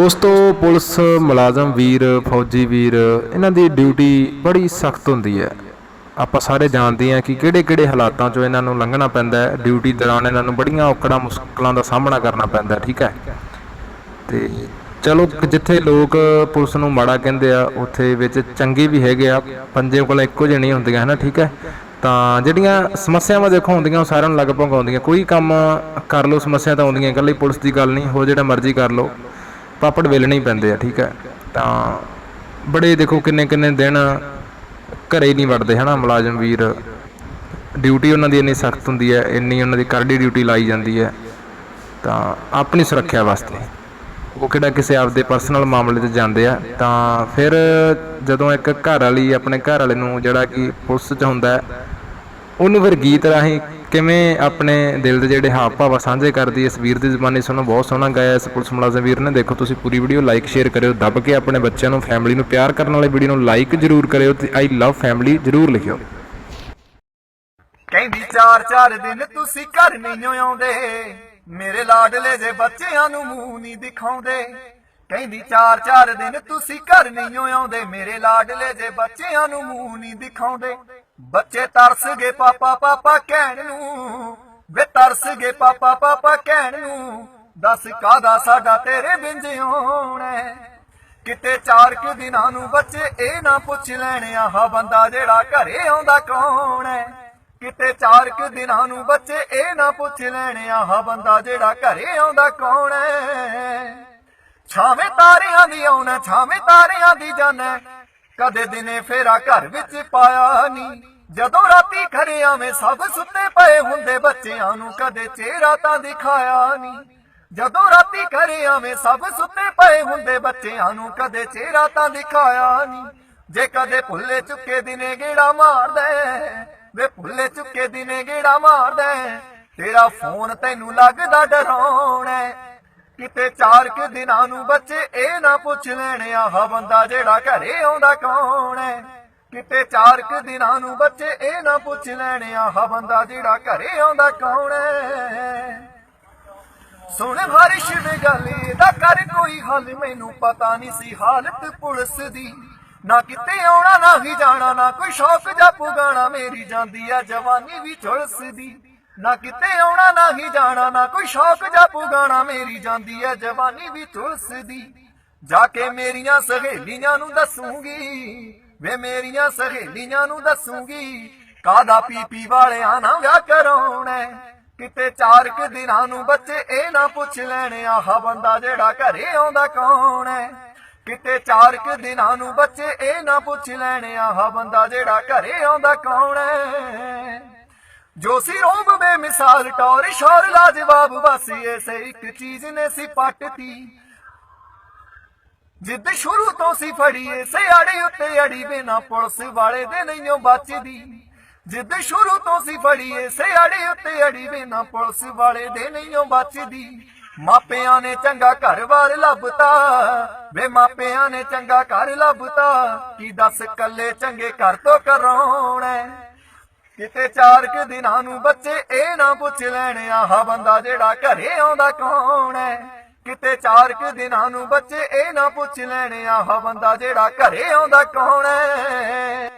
ਦੋਸਤੋ ਪੁਲਿਸ ਮੁਲਾਜ਼ਮ ਵੀਰ, ਫੌਜੀ ਵੀਰ, ਇਹਨਾਂ ਦੀ ਡਿਊਟੀ ਬੜੀ ਸਖਤ ਹੁੰਦੀ ਹੈ। ਆਪਾਂ ਸਾਰੇ ਜਾਣਦੇ ਹਾਂ ਕਿ ਕਿਹੜੇ-ਕਿਹੜੇ ਹਾਲਾਤਾਂ 'ਚੋਂ ਇਹਨਾਂ ਨੂੰ ਲੰਘਣਾ ਪੈਂਦਾ ਹੈ। ਡਿਊਟੀ ਦੌਰਾਨ ਇਹਨਾਂ ਨੂੰ ਬੜੀਆਂ ਔਕੜਾਂ ਮੁਸ਼ਕਲਾਂ ਦਾ ਸਾਹਮਣਾ ਕਰਨਾ ਪੈਂਦਾ ਠੀਕ ਹੈ? ਤੇ ਚਲੋ, ਜਿੱਥੇ ਲੋਕ ਪੁਲਿਸ ਨੂੰ ਮਾੜਾ ਕਹਿੰਦੇ ਆ, ਉੱਥੇ ਵਿੱਚ ਚੰਗੇ ਵੀ ਹੈਗੇ ਆ, ਪੰਜੇ ਕੋਲ ਇੱਕੋ ਜਿਹੇ ਨਹੀਂ ਹੁੰਦੀਆਂ, ਹਨਾ, ਠੀਕ ਹੈ? ਤਾਂ ਜਿਹੜੀਆਂ ਸਮੱਸਿਆਵਾਂ ਦੇਖੋ ਹੁੰਦੀਆਂ, ਉਹ ਸਾਰਿਆਂ ਨੂੰ ਲਗਭਗ ਆਉਂਦੀਆਂ। ਕੋਈ ਕੰਮ ਕਰ ਲਓ, ਸਮੱਸਿਆ ਤਾਂ ਆਉਂਦੀਆਂ, ਇਕੱਲੀ ਪੁਲਿਸ ਦੀ ਗੱਲ ਨਹੀਂ, ਹੋ ਜਿਹੜਾ ਮਰਜ਼ੀ ਕਰ ਲਓ। ਪਾਪੜ ਵੇਲਣੇ ਹੀ ਪੈਂਦੇ ਆ, ਠੀਕ ਹੈ ਤਾਂ ਬੜੇ ਦੇਖੋ ਕਿੰਨੇ ਕਿੰਨੇ ਦਿਨ ਘਰੇ ਹੀ ਨਹੀਂ ਵੜਦੇ, ਹਨਾ, ਮੁਲਾਜ਼ਮ ਵੀਰ? ਡਿਊਟੀ ਉਹਨਾਂ ਦੀ ਇੰਨੀ ਸਖਤ ਹੁੰਦੀ ਹੈ, ਇੰਨੀ ਉਹਨਾਂ ਦੀ ਕਰੜੀ ਡਿਊਟੀ ਲਾਈ ਜਾਂਦੀ ਹੈ, ਤਾਂ ਆਪਣੀ ਸੁਰੱਖਿਆ ਵਾਸਤੇ। ਉਹ ਕਿਹੜਾ ਕਿਸੇ ਆਪਦੇ ਪਰਸਨਲ ਮਾਮਲੇ 'ਚ ਜਾਂਦੇ ਆ, ਤਾਂ ਫਿਰ ਜਦੋਂ ਇੱਕ ਘਰ ਵਾਲੀ ਆਪਣੇ ਘਰ ਵਾਲੇ ਨੂੰ ਜਿਹੜਾ ਕਿ ਪੁਲਿਸ 'ਚ ਹੁੰਦਾ ਉਹਨੂੰ ਫਿਰ ਗੀਤ ਰਾਹੀਂ ਕਿਵੇਂ ਆਪਣੇ ਦਿਲ ਦੇ ਜਿਹੜੇ ਹਾਵ ਭਾਵ ਸਾਂਝੇ ਕਰਦੀ ਇਸ ਵੀਰ ਦੀ ਜ਼ੁਬਾਨੀ? ਸੁਣੋ, ਬਹੁਤ ਸੋਹਣਾ ਗਾਇਆ ਇਸ ਪੁਲਿਸ ਮੁਲਾਜ਼ਮ ਵੀਰ ਨੇ। ਦੇਖੋ, ਤੁਸੀਂ ਪੂਰੀ ਵੀਡੀਓ ਲਾਈਕ ਸ਼ੇਅਰ ਕਰਿਓ, ਦੱਬ ਕੇ ਆਪਣੇ ਬੱਚਿਆਂ ਨੂੰ ਫੈਮਿਲੀ ਨੂੰ ਪਿਆਰ ਕਰਨ ਵਾਲੇ ਵੀਡੀਓ ਨੂੰ ਲਾਈਕ ਜ਼ਰੂਰ ਕਰਿਓ ਤੇ ਆਈ ਲਵ ਫੈਮਿਲੀ ਜ਼ਰੂਰ ਲਿਖਿਓ। ਕਹਿੰਦੀ, ਚਾਰ ਚਾਰ ਦਿਨ ਤੁਸੀਂ ਘਰ ਨਹੀਂ ਆਉਂਦੇ। ਮੇਰੇ ਲਾਡਲੇ ਜੇ ਬੱਚਿਆਂ ਨੂੰ ਮੂੰਹ ਨਹੀਂ ਦਿਖਾਉਂਦੇ। ਕਹਿੰਦੀ, ਚਾਰ ਚਾਰ ਦਿਨ ਤੁਸੀਂ ਘਰ ਨਹੀਂ ਆਉਂਦੇ। ਮੇਰੇ ਲਾਡਲੇ ਜੇ ਬੱਚਿਆਂ ਨੂੰ ਮੂੰਹ ਨਹੀਂ ਦਿਖਾਉਂਦੇ। ਬੱਚੇ ਤਰਸ ਗਏ ਪਾਪਾ ਪਾਪਾ ਕਹਿਣ ਨੂੰ। ਵੇ ਤਰਸ ਗਏ ਪਾਪਾ ਪਾਪਾ ਕਹਿਣ ਨੂੰ। ਦੱਸ ਕਾਦਾ ਸਾਡਾ ਤੇਰੇ ਬਿੰਜ ਆਉਣਾ ਕਿਤੇ ਚਾਰ ਕੁ ਦਿਨਾਂ ਨੂੰ ਬੱਚੇ ਇਹ ਨਾ ਪੁੱਛ ਲੈਣ, ਆਹ ਬੰਦਾ ਜਿਹੜਾ ਘਰੇ ਆਉਂਦਾ ਕੌਣ ਹੈ ਕਿਤੇ ਚਾਰ ਕੁ ਦਿਨਾਂ ਨੂੰ ਬੱਚੇ ਇਹ ਨਾ ਪੁੱਛ ਲੈਣ, ਆਹ ਬੰਦਾ ਜਿਹੜਾ ਘਰੇ ਆਉਂਦਾ ਕੌਣ ਹੈ ਛਾਵੇਂ ਤਾਰਿਆਂ ਦੀ ਆਉਣਾ, ਛਾਵੇਂ ਤਾਰਿਆਂ ਦੀ ਜਾਣਾ। ਕਦੇ ਦਿਨੇ ਫੇਰਾ ਘਰ ਵਿੱਚ ਪਾਇਆ ਨਹੀਂ ਜਦੋਂ ਰਾਤੀ ਘਰੇ ਆਵੇਂ ਸਭ ਸੁੱਤੇ ਪਏ ਹੁੰਦੇ ਬੱਚਿਆਂ ਨੂੰ ਕਦੇ ਚਿਹਰਾ ਤਾਂ ਦਿਖਾਇਆ ਨਹੀਂ ਜਦੋਂ ਰਾਤੀ ਘਰੇ ਆਵੇਂ ਸਭ ਸੁੱਤੇ ਪਏ ਹੁੰਦੇ ਬੱਚਿਆਂ ਨੂੰ ਕਦੇ ਚਿਹਰਾ ਤਾਂ ਦਿਖਾਇਆ ਨਹੀਂ ਜੇ ਕਦੇ ਭੁੱਲੇ ਚੁੱਕੇ ਦਿਨੇ ਗੇੜਾ ਮਾਰਦਾ ਹੈ, ਵੇ ਭੁੱਲੇ ਚੁੱਕੇ ਦਿਨੇ ਗੇੜਾ ਮਾਰਦਾ ਹੈ, ਤੇਰਾ ਫੋਨ ਤੈਨੂੰ ਲੱਗਦਾ ਡਰਾਉਣਾ ਕਿਤੇ ਚਾਰ ਕੁ ਦਿਨਾਂ ਨੂੰ ਬੱਚੇ ਇਹ ਨਾ ਪੁੱਛ ਲੈਣ, ਆਹ ਬੰਦਾ ਜਿਹੜਾ ਘਰੇ ਆਉਂਦਾ ਕੌਣ ਹੈ ਕਿਤੇ ਚਾਰ ਕੁ ਦਿਨਾਂ ਨੂੰ ਬੱਚੇ ਇਹ ਨਾ ਪੁੱਛ ਲੈਣ, ਆਹ ਬੰਦਾ ਜਿਹੜਾ ਘਰੇ ਆਉਂਦਾ ਕੌਣ ਹੈ ਸੁਣ ਬਾਰਿਸ਼ ਦੇ ਗਾਲੇ ਦਾ ਕਰ ਕੋਈ ਹੱਲ, ਮੈਨੂੰ ਪਤਾ ਨਹੀਂ ਸੀ ਹਾਲਤ ਪੁਲਿਸ ਦੀ। ਨਾ ਕਿਤੇ ਆਉਣਾ, ਨਾ ਹੀ ਜਾਣਾ, ਨਾ ਕੋਈ ਸ਼ੌਕ ਜਾਂ ਪੁਗਾਣਾ, ਮੇਰੀ ਜਾਂਦੀ ਆ ਜਵਾਨੀ ਵੀ ਝੁਲਸਦੀ। ਨਾ ਕਿਤੇ ਆਉਣਾ, ਨਾ ਹੀ ਜਾਣਾ, ਨਾ ਕੋਈ ਸ਼ੌਕ ਜਾਂ ਪੁਗਾਣਾ ਮੇਰੀ ਜਾਂਦੀ ਆ ਜਵਾਨੀ ਵੀ ਤੁਲਸਦੀ, ਜਾ ਕੇ ਮੇਰੀਆਂ ਸਹੇਲੀਆਂ ਨੂੰ ਦੱਸੂਗੀ। ਵੇ ਮੇਰੀਆਂ ਸਹੇਲੀਆਂ ਨੂੰ ਦੱਸੂਗੀ ਕਾਦਾ ਪੀਪੀ ਵਾਲਿਆਂ ਨਾਲ ਵਿਆਹ ਕਰਾਉਣਾ ਹੈ। ਕਿਤੇ ਚਾਰ ਕੁ ਦਿਨਾਂ ਨੂੰ ਬੱਚੇ ਇਹ ਨਾ ਪੁੱਛ ਲੈਣ, ਆਹ ਬੰਦਾ ਜਿਹੜਾ ਘਰੇ ਆਉਂਦਾ ਕੌਣ ਹੈ ਕਿਤੇ ਚਾਰ ਕੁ ਦਿਨਾਂ ਨੂੰ ਬੱਚੇ ਇਹ ਨਾ ਪੁੱਛ ਲੈਣ, ਆਹ ਬੰਦਾ ਜਿਹੜਾ ਘਰੇ ਆਉਂਦਾ ਕੌਣ ਹੈ ਜੋ ਸੀ ਰੋਬ ਬੇਮਿਸਾਲ, ਟੌਰ ਸ਼ੌਰ ਲਾਜਵਾਬ ਬਸ ਐਸੇ ਇੱਕ ਚੀਜ਼ ਨੇ ਸੀ ਪੱਟਤੀ। ਜਿੱਦ ਸ਼ੁਰੂ ਤੋਂ ਸੀ ਫੜੀਏ ਸਿਆੜੀ ਉੱਤੇ ਅੜੀ ਬਿਨਾ ਪੁਲਿਸ ਵਾਲੇ ਦੇ ਨਹੀਂਓ ਬਚਦੀ। ਜਿੱਦ ਸ਼ੁਰੂ ਤੋਂ ਸੀ ਫੜੀਏ ਸਿਆੜੀ ਉੱਤੇ ਅੜੀ ਬਿਨਾ ਪੁਲਿਸ ਵਾਲੇ ਦੇ ਨਹੀਂਓ ਬਚਦੀ। ਮਾਪਿਆਂ ਨੇ ਚੰਗਾ ਘਰ-ਬਾਰ ਲੱਭਤਾ, ਵੇ ਮਾਪਿਆਂ ਨੇ ਚੰਗਾ ਘਰ ਲੱਭਤਾ। ਕੀ ਦੱਸ ਕੱਲੇ ਚੰਗੇ ਘਰ ਤੋਂ ਕਰਾਉਣਾ ਕਿਤੇ ਚਾਰ ਕੁ ਦਿਨਾਂ ਨੂੰ ਬੱਚੇ ਇਹ ਨਾ ਪੁੱਛ ਲੈਣ, ਆਹ ਬੰਦਾ ਜਿਹੜਾ ਘਰੇ ਆਉਂਦਾ ਕੌਣ ਹੈ ਕਿਤੇ ਚਾਰ ਕੁ ਦਿਨਾਂ ਨੂੰ ਬੱਚੇ ਇਹ ਨਾ ਪੁੱਛ ਲੈਣ, ਆਹ ਬੰਦਾ ਜਿਹੜਾ ਘਰੇ ਆਉਂਦਾ ਕੌਣ ਹੈ